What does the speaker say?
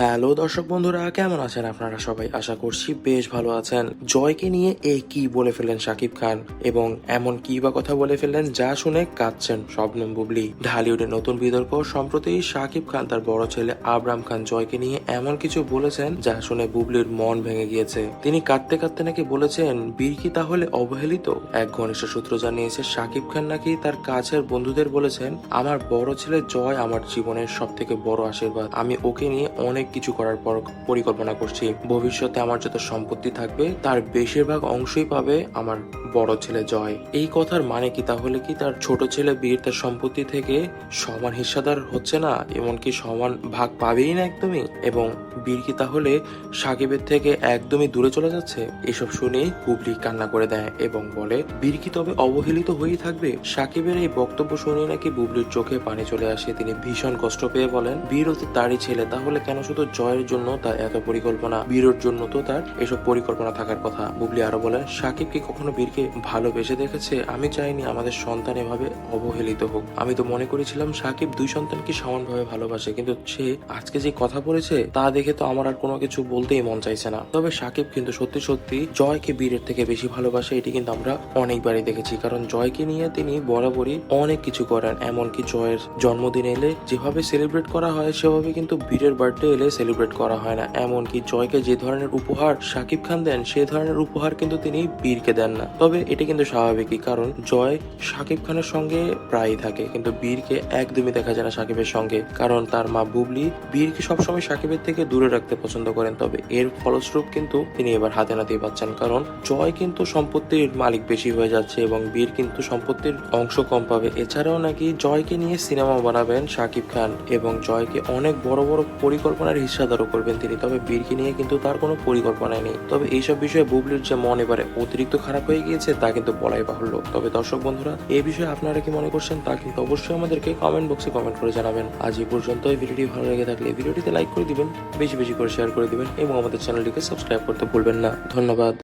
Hello দর্শক বন্ধুরা, কেমন আছেন আপনারা সবাই? আশা করছি বেশ ভালো আছেন। জয়কে নিয়ে এ কি বলে ফেললেন শাকিব খান এবং এমন কি বা কথা বলে ফেললেন যা শুনে কাঁদছেন শবনম বুবলি। ঢালিউডের নতুন বিতর্ক সম্প্রতি শাকিব খান তার বড় ছেলে আবরাম খান জয়কে নিয়ে এমন কিছু বলেছেন যা শুনে বুবলির মন ভেঙে গিয়েছে। তিনি কাঁদতে কাঁদতে নাকি বলেছেন, বীর কি তাহলে অবহেলিত? এক ঘনিষ্ঠ সূত্র জানিয়েছে, শাকিব খান নাকি তার কাছের বন্ধুদের বলেছেন, আমার বড় ছেলে জয় আমার জীবনের সব থেকে বড় আশীর্বাদ। আমি ওকে নিয়ে অনেক কিছু করার পর পরিকল্পনা করছি। ভবিষ্যতে আমার যত সম্পত্তি থাকবে, তার বেশিরভাগ অংশই পাবে আমার বড় ছেলে জয়। এই কথার মানে কি? তাহলে কি তার ছোট ছেলে বীর তার সম্পত্তি থেকে সমান হিস্সাদার হচ্ছে না? এমনকি সমান ভাগ পাবেই না একদমই? এবং বীর কি তাহলে সাকিবের থেকে একদমই দূরে চলে যাচ্ছে? এসব শুনে বুবলি কান্না করে দেয় এবং বলে, বীর কি তবে অবহেলিত হয়েই থাকবে? সাকিবের এই বক্তব্য শুনে নাকি বুবলির চোখে পানি চলে আসে। তিনি ভীষণ কষ্ট পেয়ে বলেন, বীর অতি তারই ছেলে, তাহলে কেন শুধু জয়ের জন্য তার এত পরিকল্পনা? বীরের জন্য তো তার এসব পরিকল্পনা থাকার কথা। বুবলি আরও বলেন, সাকিব কি কখনো বীরকে ভালোবেসে দেখেছে, আমি চাইনি আমাদের সন্তান এভাবে অবহেলিত হোক। আমি তো মনে করেছিলাম সাকিব দুই সন্তানকে সমানভাবে ভালোবাসে, কিন্তু সে আজকে যে কথা বলেছে, তা দেখে তো আমার আর কোনো কিছু বলতেই মন চাইছে না। তবে সাকিব কিন্তু সত্যি সত্যি জয়কে বীরের থেকে বেশি ভালোবাসে, এটি কিন্তু আমরা অনেকবারই দেখেছি, কারণ জয়কে নিয়ে তিনি বরাবরই অনেক কিছু করেন, এমনকি জয়ের জন্মদিন এলে যেভাবে সেলিব্রেট করা হয়, সেভাবে কিন্তু বীরের বার্থডে এলে সেলিব্রেট করা হয় না। এমনকি জয়কে যে ধরনের উপহার সাকিব খান দেন, সে ধরনের উপহার কিন্তু তিনি বীরকে দেন না। তবে এটি কিন্তু স্বাভাবিকই, কারণ জয় সাকিব খানের সঙ্গে প্রায়ই থাকে, কিন্তু বীরকে একদমই দেখা যায় না সাকিবের সঙ্গে, কারণ তার মা বুবলি বীরকে সবসময় সাকিবের থেকে দূরে রাখতে পছন্দ করেন, তবে এর ফলস্বরূপ কিন্তু তিনি এবার হাতে নাতেই পাচ্ছেন, কারণ জয় কিন্তু সম্পত্তির মালিক বেশি হয়ে যাচ্ছে এবং বীর কিন্তু সম্পত্তির অংশ কম পাবে। এছাড়াও নাকি জয়কে নিয়ে সিনেমা বানাবেন সাকিব খান এবং জয়কে অনেক বড় বড় পরিকল্পনার হিস্সাদারও করবেন তিনি, তবে বীরকে নিয়ে কিন্তু তার কোনো পরিকল্পনা নেই। তবে এইসব বিষয়ে বুবলির যে মন এবারে অতিরিক্ত খারাপ হয়ে গিয়েছে, তা কিন্তু বলাই বাহুল্য। তবে দর্শক বন্ধুরা এই বিষয়ে আপনারা কি মনে করছেন তা কিন্তু অবশ্যই আমাদেরকে কমেন্ট বক্সে কমেন্ট করে জানাবেন। আজ এই পর্যন্ত এই ভিডিওটি ভালো লেগে থাকলে ভিডিওটিতে লাইক করে দিবেন, বেশি বেশি করে শেয়ার করে দিবেন এবং আমাদের চ্যানেলটিকে সাবস্ক্রাইব করতে ভুলবেন না। ধন্যবাদ।